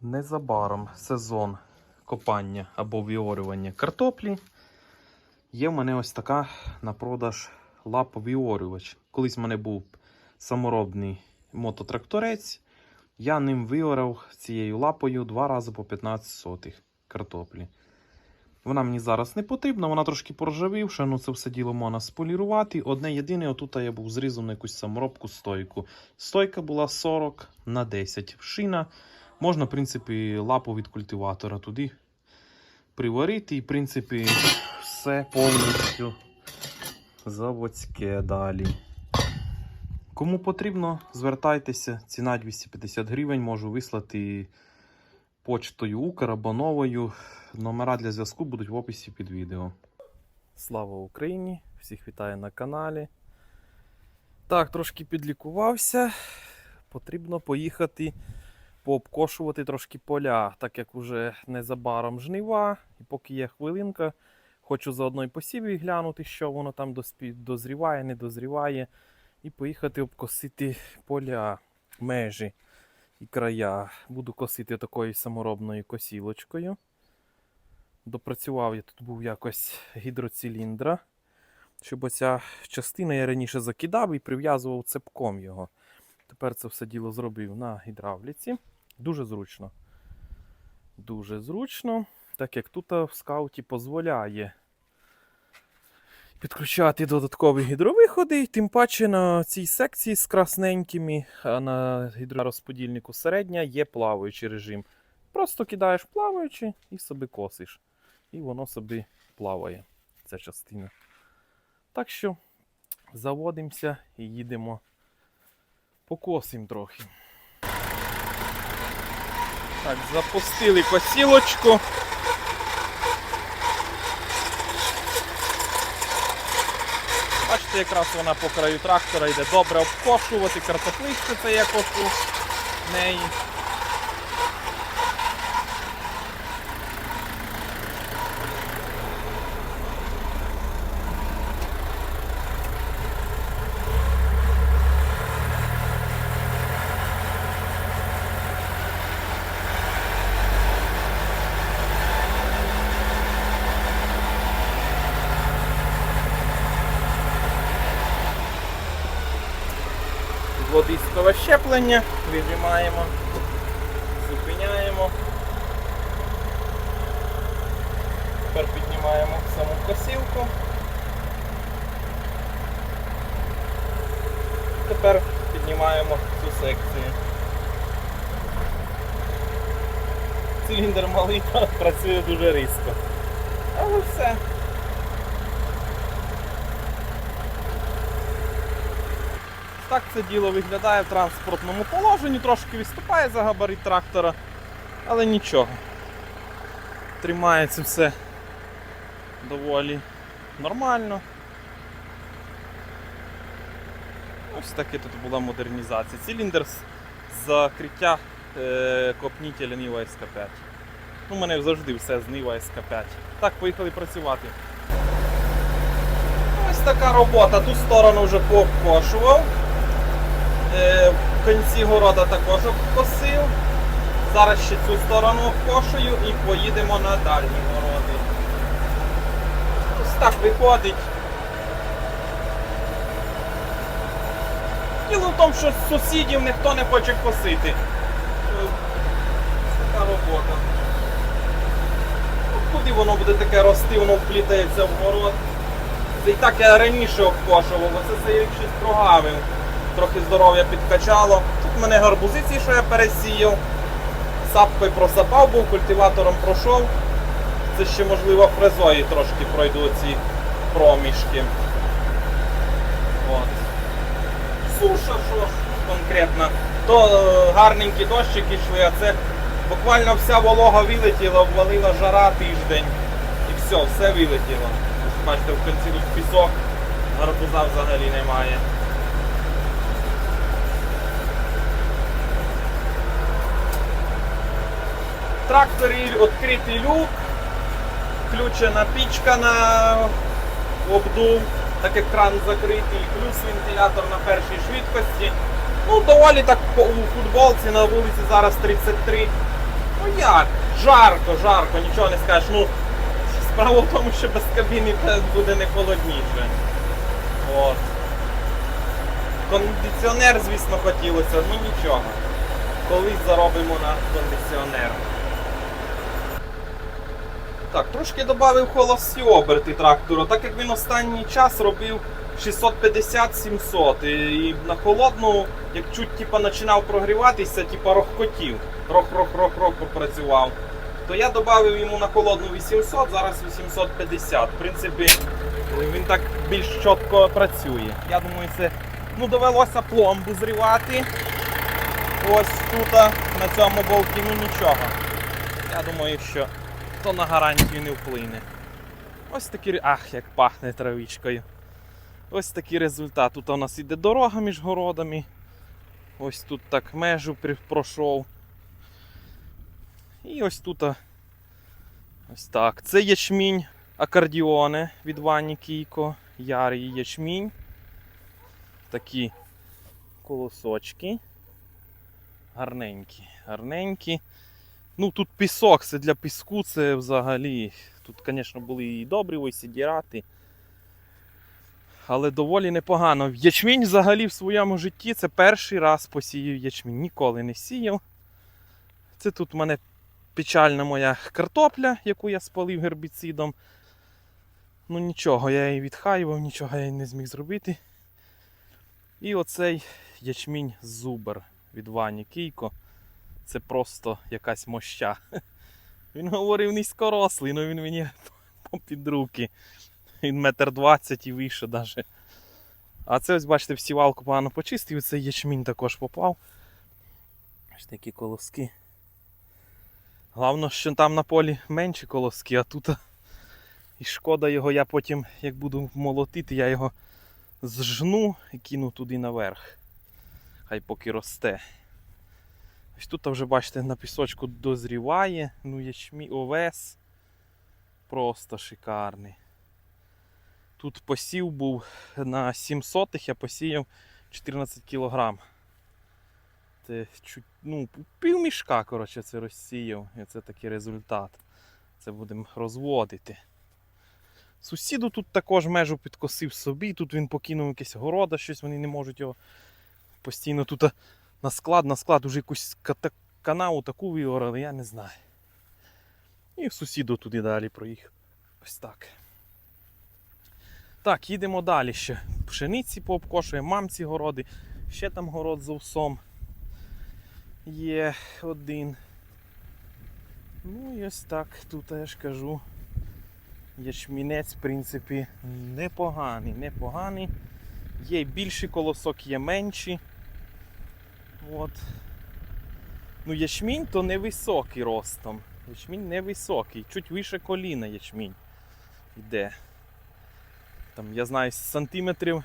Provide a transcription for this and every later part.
Незабаром сезон копання або віорювання картоплі. Є в мене ось така на продаж лаповіорювач. Колись в мене був саморобний мототракторець. Я ним виорав цією лапою два рази по 15 сотих картоплі. Вона мені зараз не потрібна, вона трошки поржавівша, ну це все діло можна сполірувати. Одне єдине, отут я був зрізав на якусь саморобку стойку. Стойка була 40 на 10. Шина Можна, в принципі, лапу від культиватора туди приварити, і, в принципі, все повністю заводське далі. Кому потрібно, звертайтеся. Ціна 250 гривень. Можу вислати почтою Укр або новою. Номера для зв'язку будуть в описі під відео. Слава Україні! Всіх вітаю на каналі. Так, трошки підлікувався. Потрібно поїхати пообкошувати трошки поля, так як уже незабаром жнива, і поки є хвилинка, хочу заодно і посіві глянути, що воно там дозріває, не дозріває, і поїхати обкосити поля, межі і края. Буду косити такою саморобною косілочкою. Допрацював я тут був якось гідроциліндра, щоб оця частина я раніше закидав і прив'язував цепком його. Тепер це все діло зробив на гідравліці. Дуже зручно. Дуже зручно, так як тут в скауті дозволяє підключати додаткові гідровиходи, тим паче на цій секції з красненькими, а на гідророзподільнику середня є плаваючий режим. Просто кидаєш плаваючи і собі косиш. І воно собі плаває, ця частина. Так що заводимося і їдемо покосимо трохи. Так, запустили косілочку. Бачите, якраз вона по краю трактора йде добре обкошувати, картопличку це я кошу неї. Водисткове щеплення, вижимаємо, зупиняємо. Тепер піднімаємо саму косілку. Тепер піднімаємо цю секцію. Циліндр малий працює дуже різко. Але все. Так це діло виглядає в транспортному положенні, трошки відступає за габарит трактора, але нічого. Тримається все доволі нормально. Ось таке тут була модернізація. Циліндр з закриття е, копнітеля Нива СК5. Ну, у мене завжди все з Нива СК5. Так, поїхали працювати. Ось така робота. Ту сторону вже пообкошував. Е, в кінці города також обкосив. Зараз ще цю сторону обкошую і поїдемо на дальні городи. Ось так виходить. Діло в тому, що сусідів ніхто не хоче косити. Е, Така робота. Ну, Куди воно буде таке рости, воно вплітається в город. І так я раніше обкошував, оце це я щось прогавив трохи здоров'я підкачало. Тут мене гарбузи ці, що я пересіяв. Сапкою просапав, був, культиватором пройшов. Це ще, можливо, фрезою трошки пройду ці проміжки. От. Суша, що ж конкретно. То е, гарненькі дощики йшли, а це буквально вся волога вилетіла, обвалила жара тиждень. І все, все вилетіло. Бачите, в кінці тут пісок, гарбуза взагалі немає. Тракторі відкритий люк, включена пічка на обдув, так як кран закритий, плюс вентилятор на першій швидкості. Ну, доволі так у футболці на вулиці зараз 33. Ну як? Жарко, жарко, нічого не скажеш. Ну, справа в тому, що без кабіни буде не холодніше. От. Кондиціонер, звісно, хотілося, ну нічого. Колись заробимо на кондиціонер. Так, трошки додав холості оберти трактора, так як він останній час робив 650-700. І на холодну, як чуть типа, починав прогріватися, типа рохкотів, рох-рох-рох-рох попрацював. То я додав йому на холодну 800, зараз 850. В принципі, він так більш чітко працює. Я думаю, це ну, довелося пломбу зривати. Ось тут, на цьому болті, ну нічого. Я думаю, що то на гарантію не вплине. Ось такий. Ах, як пахне травичкою. Ось такий результат. Тут у нас іде дорога між городами. Ось тут так межу пройшов. І ось тут. Ось так. Це ячмінь акордіоне від Вані Кійко. Ярий ячмінь. Такі колосочки. Гарненькі, гарненькі. Ну тут пісок, це для піску, це взагалі. Тут, звісно, були і добрі ось сідірати. Але доволі непогано. Ячмінь взагалі в своєму житті це перший раз посіяв ячмінь. Ніколи не сіяв. Це тут в мене печальна моя картопля, яку я спалив гербіцидом. Ну нічого, я її відхаював, нічого я їй не зміг зробити. І оцей ячмінь зубер від Вані Кійко. Це просто якась моща. Він говорив низькорослий, але він мені під руки. Він метр двадцять і вище даже. А це ось, бачите, в сівалку погано почистив, цей ячмінь також попав. Ось такі колоски. Головне, що там на полі менші колоски, а тут і шкода його, я потім, як буду молотити, я його зжну і кину туди наверх. Хай поки росте. Ось тут вже, бачите, на пісочку дозріває, ну ячмі овес. Просто шикарний. Тут посів був на 700 я посіяв 14 кг. Це чуть, ну, пів мішка, коротше, це розсіяв. І це такий результат. Це будемо розводити. Сусіду тут також межу підкосив собі, тут він покинув якесь города, щось вони не можуть його постійно тут на склад, на склад уже якусь канаву таку виорали, я не знаю. І сусіду туди далі проїхав. Ось так. Так, їдемо далі ще. Пшениці пообкошуємо, мамці городи. Ще там город з овсом. Є один. Ну і ось так, тут я ж кажу. Ячмінець, в принципі, непоганий, непоганий. Є більший колосок, є менші. От. Ну, ячмінь то невисокий ростом. Ячмінь невисокий, чуть вище коліна ячмінь йде. Там, я знаю, сантиметрів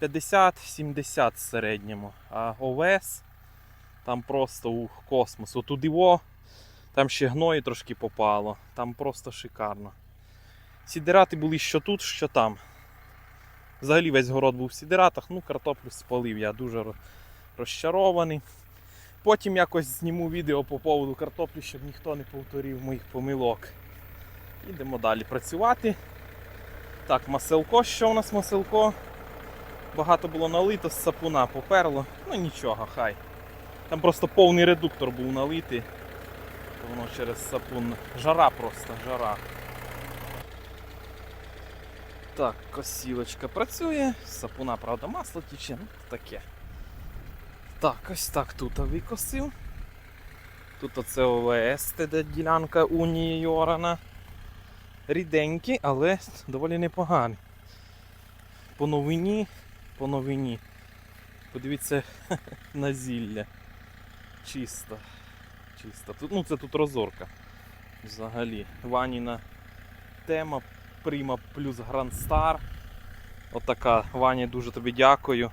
50-70 в середньому. А овес там просто ух, космос. От диво, там ще гної трошки попало. Там просто шикарно. Сідирати були що тут, що там. Взагалі весь город був в сідиратах, ну картоплю спалив, я дуже розчарований. Потім якось зніму відео по поводу картоплі, щоб ніхто не повторив моїх помилок. Ідемо далі працювати. Так, маселко, що у нас маселко? Багато було налито з сапуна, поперло. Ну нічого, хай. Там просто повний редуктор був налитий. Воно через сапун. Жара просто, жара. Так, косілочка працює. Сапуна, правда, масло тіче, ну таке. Так, ось так тут викосив. Тут оце ОВС, де ділянка унії Йорана. Ріденький, але доволі непоганий. По новині, по новині. Подивіться на зілля. Чисто. Чисто. Тут, ну це тут розорка. Взагалі. Ваніна тема Prima плюс Grand Star. Отака. Ваня, дуже тобі дякую.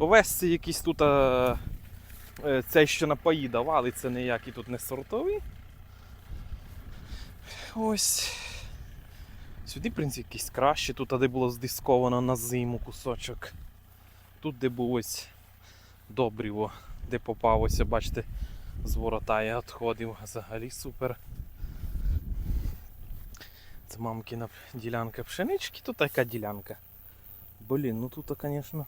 Овес це якийсь тут е, е, цей, що напої давали, це ніякі тут не сортові. Ось. Сюди, в принципі, якийсь краще, тут де було здисковано на зиму кусочок. Тут, де був ось добріво, де попалося, бачите, з ворота я відходив. Взагалі супер. Це мамкина ділянка пшенички, тут така ділянка. Блін, ну тут, звісно.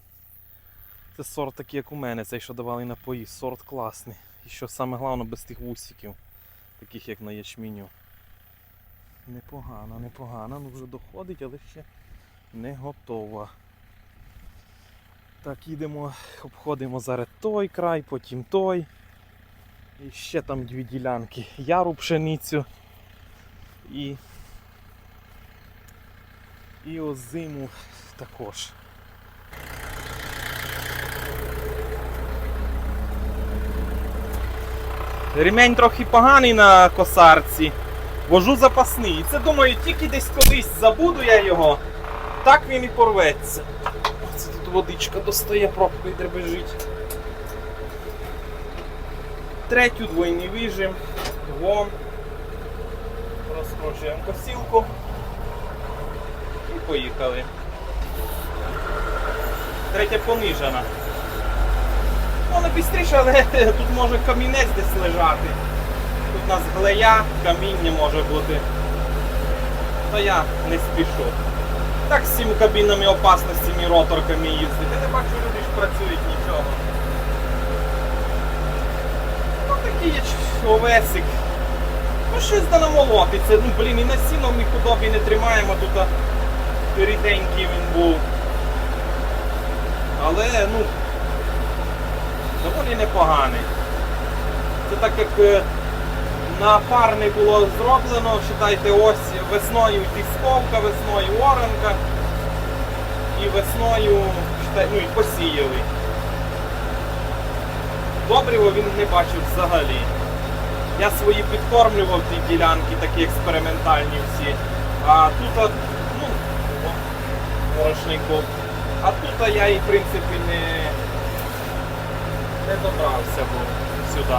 Це сорт такий, як у мене, цей, що давали на поїзд. Сорт класний. І що саме головне без тих вусиків, таких як на ячміню. Непогано, непогано, ну вже доходить, але ще не готова. Так, їдемо, обходимо зараз той край, потім той. І ще там дві ділянки. Яру пшеницю і. І озиму також. Ремень трохи поганий на косарці. Вожу запасний. І це думаю, тільки десь колись забуду я його. Так він і порветься. Оце тут водичка достає, пробкою дребежить. Третю двойний вижим. Двом. Розкручуємо косілку. І поїхали. Третя понижена. Вона швидше, але тут може камінець десь лежати. Тут у нас глея, каміння може бути. То я не спішу. Так з цими кабінами опасно, з цими роторками їздити. Не бачу, люди ж працюють нічого. Ну такий є овесик. Ну щось да намолотиться. Ну блін, і на сіно ми худобі не тримаємо, тут ріденький він був. Але ну доволі непоганий. Це так як е, на парний було зроблено, вважайте, ось весною тисковка, весною оранка і весною ну, і посіяли. Добрива він не бачив взагалі. Я свої підкормлював ті ділянки, такі експериментальні всі. А тут, ну, борошнику. А тут я і в принципі не, не добрався був сюди.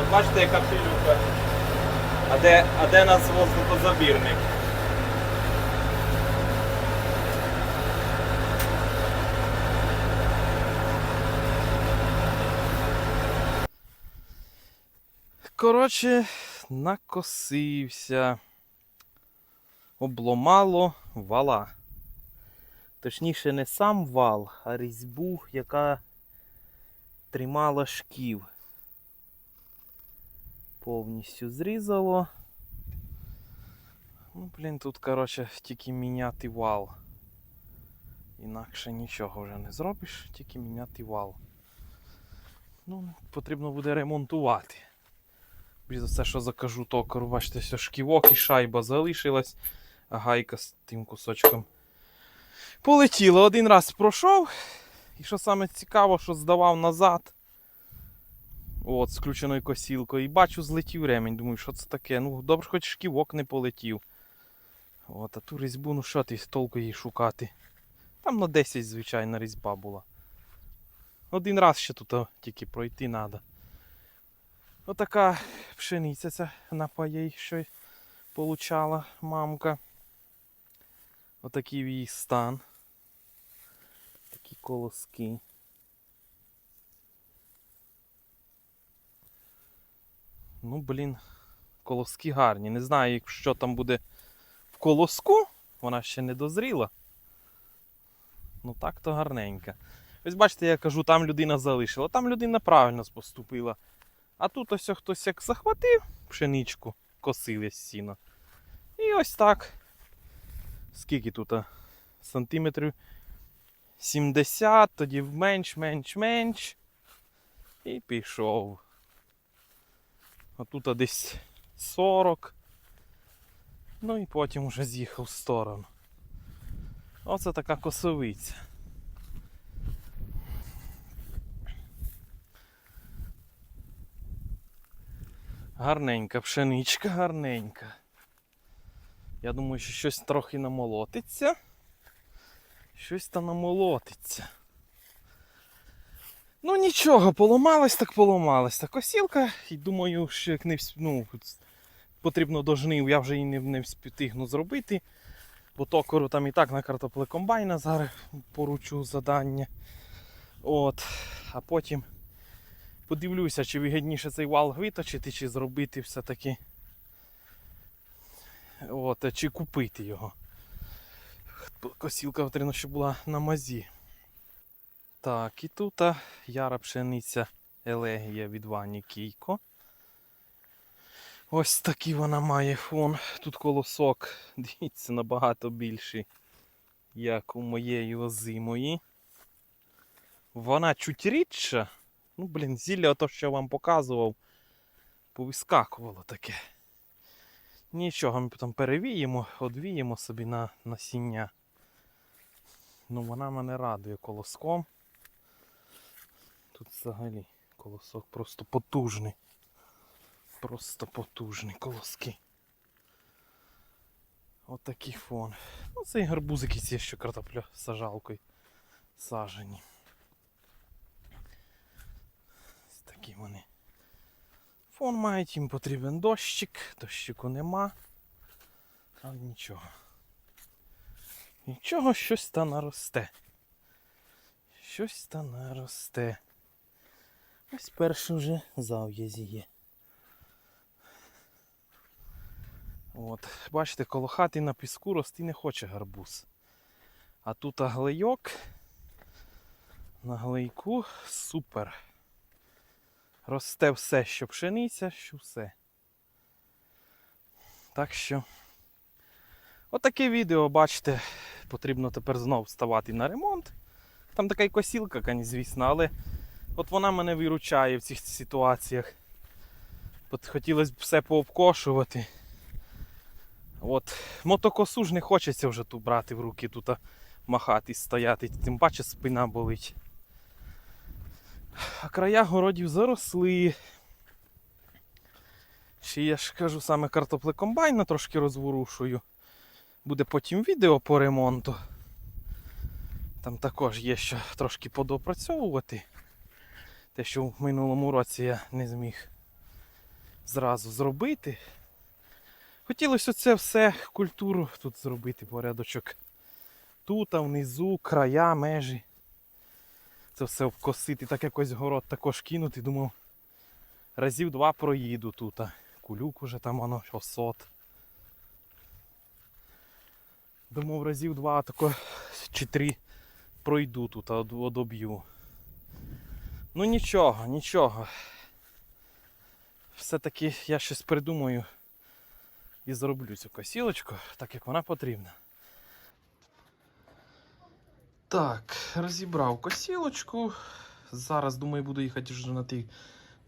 От бачите, яка пилюка. А де, а де нас воздухозабірник? Коротше, накосився. Обломало вала. Точніше, не сам вал, а різьбу, яка тримала шків. Повністю зрізало. Ну, блін, тут, коротше, тільки міняти вал. Інакше нічого вже не зробиш, тільки міняти вал. Ну, потрібно буде ремонтувати. Більш за все, що закажу токару, бачите, все шківок і шайба залишилась, а гайка з тим кусочком полетіла. Один раз пройшов. І що саме цікаво, що здавав назад. От, з включеною косілкою. І бачу, злетів ремінь. Думаю, що це таке? Ну, добре, хоч шківок не полетів. От, а ту різьбу, ну що ти толку її шукати? Там на 10, звичайна різьба була. Один раз ще тут тільки пройти треба. Отака пшениця ця на паєй, що получала мамка. Отакий її стан. Такі колоски. Ну, блін, колоски гарні. Не знаю, що там буде в колоску. Вона ще не дозріла. Ну так то гарненька. Ось бачите, я кажу, там людина залишила. Там людина правильно поступила. А тут ось хтось як захватив пшеничку, косив сіно. І ось так. Скільки тут? Сантиметрів 70, тоді менш, менш, менш. І пішов. А тут десь 40. Ну і потім вже з'їхав в сторону. Оце така косовиця. Гарненька пшеничка, гарненька. Я думаю, що щось трохи намолотиться. Щось там намолотиться. Ну нічого, поламалась так поламалась. Так косілка, і думаю, що як не ну, потрібно до жнив, я вже її не, не встигну зробити. Бо токору там і так на картопле зараз поручу задання. От. А потім Подивлюся, чи вигідніше цей вал виточити, чи зробити все-таки. От, чи купити його. Косілка потрібно, щоб була на мазі. Так, і тут яра пшениця елегія від Вані Кійко. Ось такий вона має фон. Тут колосок, дивіться, набагато більший, як у моєї озимої. Вона чуть рідша. Ну, блін, зілля ото, що я вам показував, повискакувало таке. Нічого, ми потім перевіємо, одвіємо собі на насіння. Ну, вона мене радує колоском. Тут взагалі колосок просто потужний. Просто потужний колоски. Отакий фон. Ну, цей гарбузик якийсь є, що картопля сажалкою сажені. Ось такі вони. Фон мають, їм потрібен дощик, дощику нема. Але нічого. Нічого, щось та наросте. Щось та наросте. Ось перший вже зав'язі є. От, бачите, коло хати на піску рости не хоче гарбуз. А тут глейок. На глейку супер. Росте все, що пшениця, що все. Так що. Отаке відео, бачите, потрібно тепер знов вставати на ремонт. Там така й косілка, звісно, але от вона мене виручає в цих ситуаціях. От хотілося б все пообкошувати. От, мотокосу ж не хочеться вже тут брати в руки, тут а, махати, стояти, тим паче спина болить. А края городів заросли. Ще я ж кажу, саме картоплекомбайна трошки розворушую. Буде потім відео по ремонту. Там також є що трошки подопрацьовувати. Те, що в минулому році я не зміг зразу зробити. Хотілося це все, культуру тут зробити порядочок. Тут, а внизу, края, межі. Це все обкосити, так якось город також кинути. Думав, разів два проїду тут. Кулюк уже там воно осот. Думав, разів два тако чи три пройду тут, а од- одоб'ю. Ну нічого, нічого. Все-таки я щось придумаю і зроблю цю косілочку, так як вона потрібна. Так, розібрав косілочку. Зараз, думаю, буду їхати вже на ті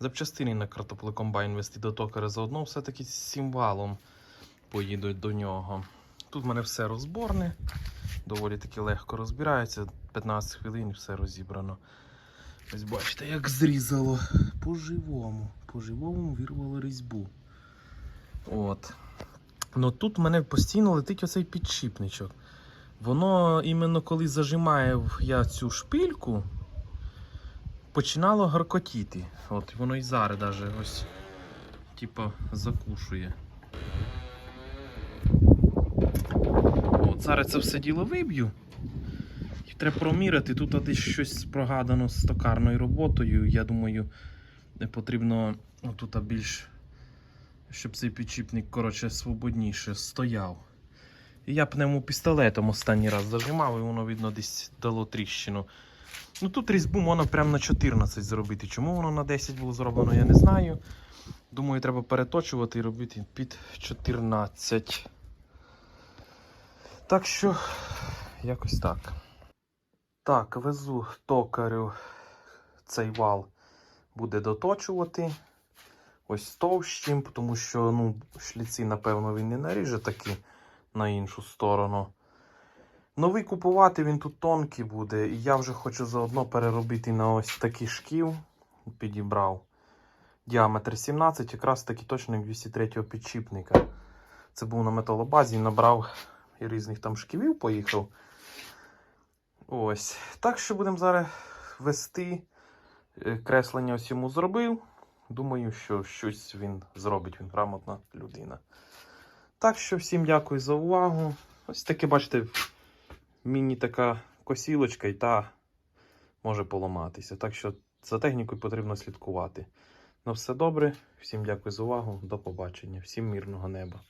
запчастини на картоплекомбайн вести до токаря. Заодно все-таки з сімвалом поїду до нього. Тут в мене все розборне, доволі таки легко розбирається. 15 хвилин і все розібрано. Ось бачите, як зрізало по-живому. По-живому вирвало різьбу. От. Ну тут в мене постійно летить оцей підшипничок. Воно іменно коли зажимає я цю шпильку, починало гаркотіти. От воно і зараз даже ось типа закушує. Зараз це все діло виб'ю. І треба проміряти. Тут десь щось прогадано з токарною роботою. Я думаю, потрібно ну, тут більш, щоб цей підшипник коротше, свободніше стояв. І я пневмопістолетом останній раз зажимав, і воно, видно, десь дало тріщину. Ну тут різьбу можна прямо на 14 зробити. Чому воно на 10 було зроблено, я не знаю. Думаю, треба переточувати і робити під 14. Так що, якось так. Так, везу токарю цей вал буде доточувати. Ось товщим, тому що ну, шліці, напевно, він не наріже такі на іншу сторону. Новий купувати він тут тонкий буде. І я вже хочу заодно переробити на ось такий шків. Підібрав. Діаметр 17, якраз таки точно як 203 підшипника. Це був на металобазі, набрав і різних там шківів поїхав. Ось. Так що будемо зараз вести. Е, Креслення ось йому зробив. Думаю, що щось він зробить. Він грамотна людина. Так що всім дякую за увагу. Ось таке, бачите, міні така косілочка і та може поламатися. Так що за технікою потрібно слідкувати. На все добре, всім дякую за увагу, до побачення, всім мирного неба.